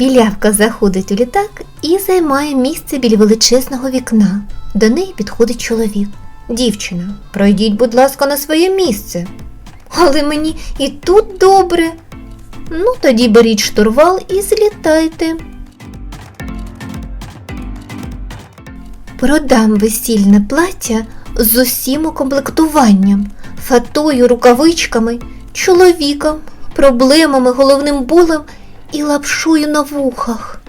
Білявка заходить у літак і займає місце біля величезного вікна. До неї підходить чоловік. Дівчина, пройдіть, будь ласка, на своє місце. Але мені і тут добре. Ну, тоді беріть штурвал і злітайте. Продам весільне плаття з усім укомплектуванням, фатою, рукавичками, чоловіком, проблемами, головним болем і лапшою на вухах.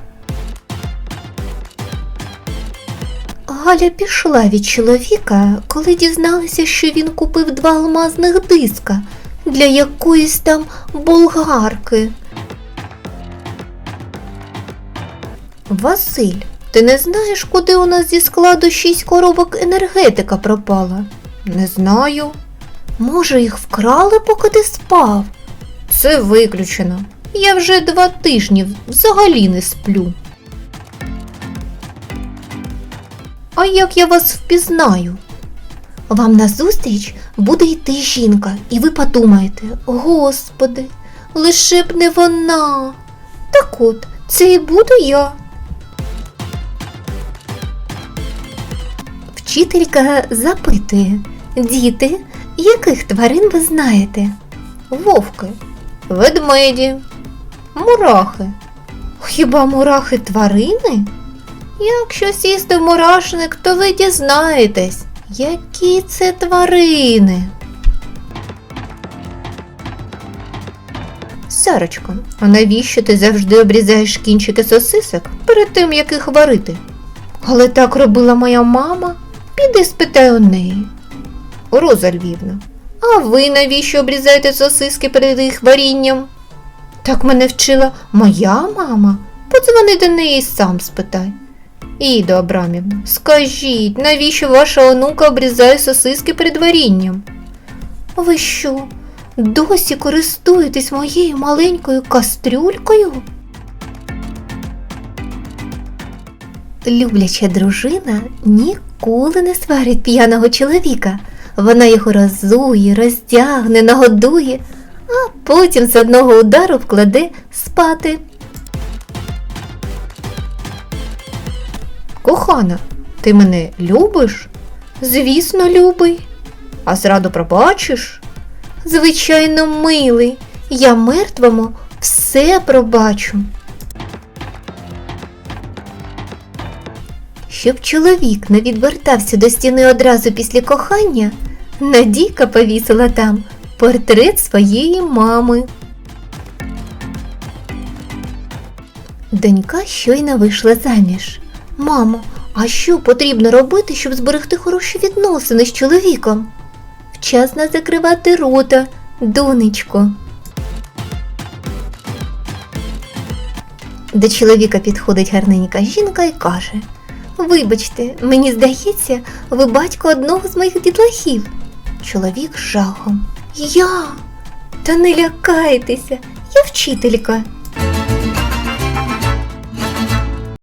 Галя пішла від чоловіка, коли дізналася, що він купив два алмазних диска для якоїсь там болгарки. Василь, ти не знаєш, куди у нас зі складу шість коробок енергетика пропала? Не знаю. Може, їх вкрали, поки ти спав? Це виключено. Я вже два тижні взагалі не сплю. А як я вас впізнаю? Вам назустріч буде йти жінка, і ви подумаєте, господи, лише б не вона. Так от, це і буду я. Вчителька запитує, діти, яких тварин ви знаєте? Вовки, ведмеді, мурахи. Хіба мурахи тварини? Якщо сісти в мурашник, то ви дізнаєтесь, які це тварини. Сарочко, а навіщо ти завжди обрізаєш кінчики сосисок перед тим, як їх варити? Але так робила моя мама. Піди спитай у неї. Роза Львівна, а ви навіщо обрізаєте сосиски перед їх варінням? Так мене вчила моя мама. Подзвони до неї і сам спитай. Іда Абрамівна, скажіть, навіщо ваша онука обрізає сосиски перед варінням? Ви що, досі користуєтесь моєю маленькою кастрюлькою? Любляча дружина ніколи не сварить п'яного чоловіка. Вона його розує, роздягне, нагодує, а потім з одного удару вкладе спати. Кохана, ти мене любиш? Звісно, любий. А зраду пробачиш? Звичайно, милий. Я мертвому все пробачу. Щоб чоловік не відвертався до стіни одразу після кохання, Надійка повісила там портрет своєї мами. Донька щойно вийшла заміж. Мамо, а що потрібно робити, щоб зберегти хороші відносини з чоловіком? Вчасно закривати рота, донечко. До чоловіка підходить гарненька жінка і каже: Вибачте, мені здається, ви батько одного з моїх дітлахів. Чоловік з жахом. Я? Та не лякайтеся, я вчителька.